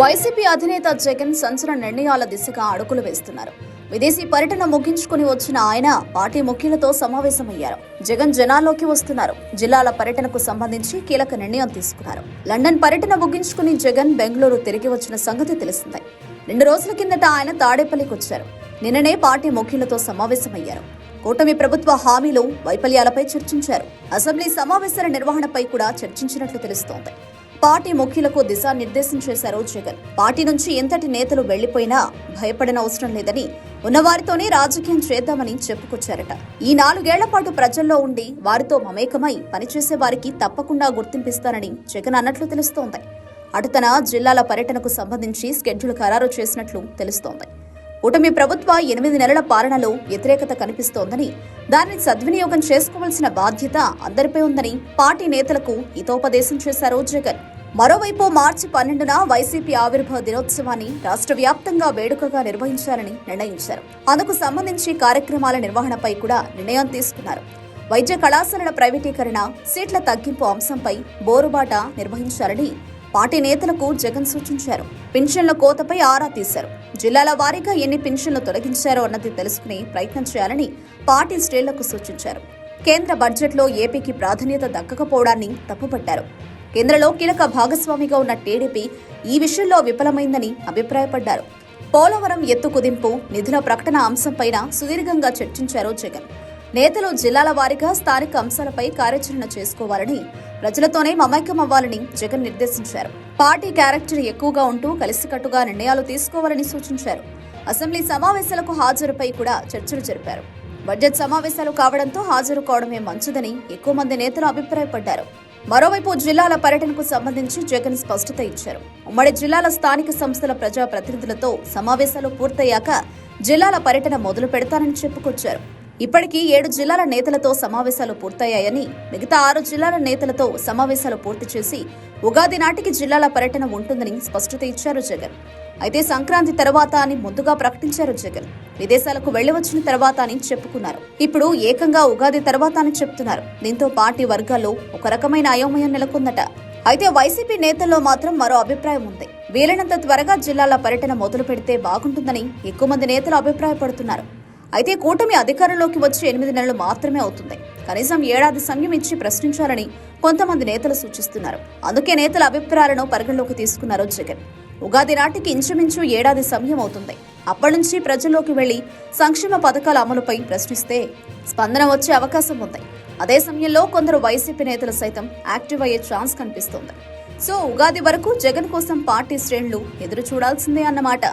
YCP అధినేత జగన్ సంచలన నిర్ణయాల దిశగా అడుగులు వేస్తున్నారు. విదేశీ పర్యటన ముగించుకుని వచ్చిన ఆయన పార్టీ ముఖ్యులతో సమావేశమయ్యారు. జగన్ జనాల్లోకి వస్తున్నారు. జిల్లాల పర్యటనకు సంబంధించి కీలక నిర్ణయం తీసుకున్నారు. లండన్ పర్యటన ముగించుకుని జగన్ బెంగళూరు తిరిగి వచ్చిన సంగతి తెలిసిందే. రెండు రోజుల కిందట ఆయన తాడేపల్లికి వచ్చారు. నిన్ననే పార్టీ ముఖ్యులతో సమావేశమయ్యారు. కూటమి ప్రభుత్వ హామీలు వైఫల్యాలపై చర్చించారు. అసెంబ్లీ సమావేశాల నిర్వహణపై కూడా చర్చించినట్లు తెలుస్తోంది. పార్టీ ముఖ్యులకు దిశానిర్దేశం చేశారు జగన్. పార్టీ నుంచి ఎంతటి నేతలు వెళ్ళిపోయినా భయపడిన అవసరం లేదని ఉన్నవారితోనే రాజకీయం చేద్దామని చెప్పుకొచ్చారట. ఈ నాలుగేళ్ళ పాటు ప్రజల్లో ఉండి వారితో మమేకమై పనిచేసే వారికి తప్పకుండా గుర్తింపిస్తానని జగన్ అన్నట్లు తెలుస్తోంది. అటు తన జిల్లాల పర్యటనకు సంబంధించి స్కెడ్యూల్ ఖరారు చేసినట్లు తెలుస్తోంది. కూటమి ప్రభుత్వ ఎనిమిది నెలల పాలనలో వ్యతిరేకత కనిపిస్తోందని దానిని సద్వినియోగం చేసుకోవాల్సిన బాధ్యత అందరిపై ఉందని పార్టీ నేతలకు హితోపదేశం చేశారు జగన్. మరోవైపు మార్చి పన్నెండున వైసీపీ ఆవిర్భావ దినోత్సవాన్ని రాష్ట్ర వ్యాప్తంగా వేడుకగా నిర్వహించాలని నిర్ణయించారు. అందుకు సంబంధించి కార్యక్రమాల నిర్వహణపై కూడా నిర్ణయం తీసుకున్నారు. వైద్య కళాశాలల ప్రైవేటీకరణ సీట్ల తగ్గింపు అంశంపై బోరుబాట నిర్వహించాలని పార్టీ నేతలకు జగన్ సూచించారు. పెన్షన్ల కోతపై ఆరా తీశారు. జిల్లాల వారీగా ఎన్ని పెన్షన్లు తొలగించారో అన్నది తెలుసుకునే ప్రయత్నం చేయాలని పార్టీ శ్రేణులకు సూచించారు. కేంద్ర బడ్జెట్లో ఏపీకి ప్రాధాన్యత దక్కకపోవడాన్ని తప్పుపట్టారు. కేంద్రంలో కీలక భాగస్వామిగా ఉన్న టీడీపీ ఈ విషయంలో విఫలమైందని అభిప్రాయపడ్డారు. పోలవరం ఎత్తు కుదింపు నిధుల ప్రకటన అంశంపైన సుదీర్ఘంగా చర్చించారు జగన్. నేతలు జిల్లాల వారీగా స్థానిక అంశాలపై కార్యాచరణ చేసుకోవాలని ప్రజలతోనే మమైక్యం అవ్వాలని జగన్ నిర్దేశించారు. పార్టీ క్యారెక్టర్ ఎక్కువగా ఉంటూ కలిసికట్టుగా నిర్ణయాలు తీసుకోవాలని సూచించారు. అసెంబ్లీ సమావేశాలకు హాజరుపై కూడా చర్చలు జరిపారు. బడ్జెట్ సమావేశాలు కావడంతో హాజరు కావడమే మంచిదని ఎక్కువ మంది నేతలు అభిప్రాయపడ్డారు. మరోవైపు జిల్లాల పర్యటనకు సంబంధించి జగన్ స్పష్టత ఇచ్చారు. ఉమ్మడి జిల్లాల స్థానిక సంస్థల ప్రజా ప్రతినిధులతో సమావేశాలు పూర్తయ్యాక జిల్లాల పర్యటన మొదలు పెడతానని చెప్పుకొచ్చారు. ఇప్పటికీ ఏడు జిల్లాల నేతలతో సమావేశాలు పూర్తయ్యాయని మిగతా ఆరు జిల్లాల నేతలతో సమావేశాలు పూర్తి చేసి ఉగాది నాటికి జిల్లాల పర్యటన ఉంటుందని స్పష్టత ఇచ్చారు జగన్. అయితే సంక్రాంతి తర్వాత అని ముందుగా ప్రకటించారు జగన్. విదేశాలకు వెళ్ళి వచ్చిన తర్వాత అని చెప్పుకున్నారు. ఇప్పుడు ఏకంగా ఉగాది తర్వాత అని చెప్తున్నారు. దీంతో పార్టీ వర్గాల్లో ఒక రకమైన అయోమయం నెలకొందట. అయితే వైసీపీ నేతల్లో మాత్రం మరో అభిప్రాయం ఉంది. వీలైనంత త్వరగా జిల్లాల పర్యటన మొదలు పెడితే బాగుంటుందని ఎక్కువ మంది నేతలు అభిప్రాయపడుతున్నారు. అయితే కూటమి అధికారంలోకి వచ్చి ఎనిమిది నెలలు మాత్రమే అవుతుంది. కనీసం ఏడాది సమయం ఇచ్చి ప్రశ్నించాలని కొంతమంది నేతలు సూచిస్తున్నారు. అందుకే నేతల అభిప్రాయాలను పరిగణలోకి తీసుకున్నారు జగన్. ఉగాది నాటికి ఇంచుమించు ఏడాది సమయం అవుతుంది. అప్పటి నుంచి ప్రజల్లోకి వెళ్ళి సంక్షేమ పథకాల అమలుపై ప్రశ్నిస్తే స్పందన వచ్చే అవకాశం ఉంది. అదే సమయంలో కొందరు వైసీపీ నేతలు సైతం యాక్టివ్ అయ్యే ఛాన్స్ కనిపిస్తోంది. సో ఉగాది వరకు జగన్ కోసం పార్టీ శ్రేణులు ఎదురు చూడాల్సిందే అన్నమాట.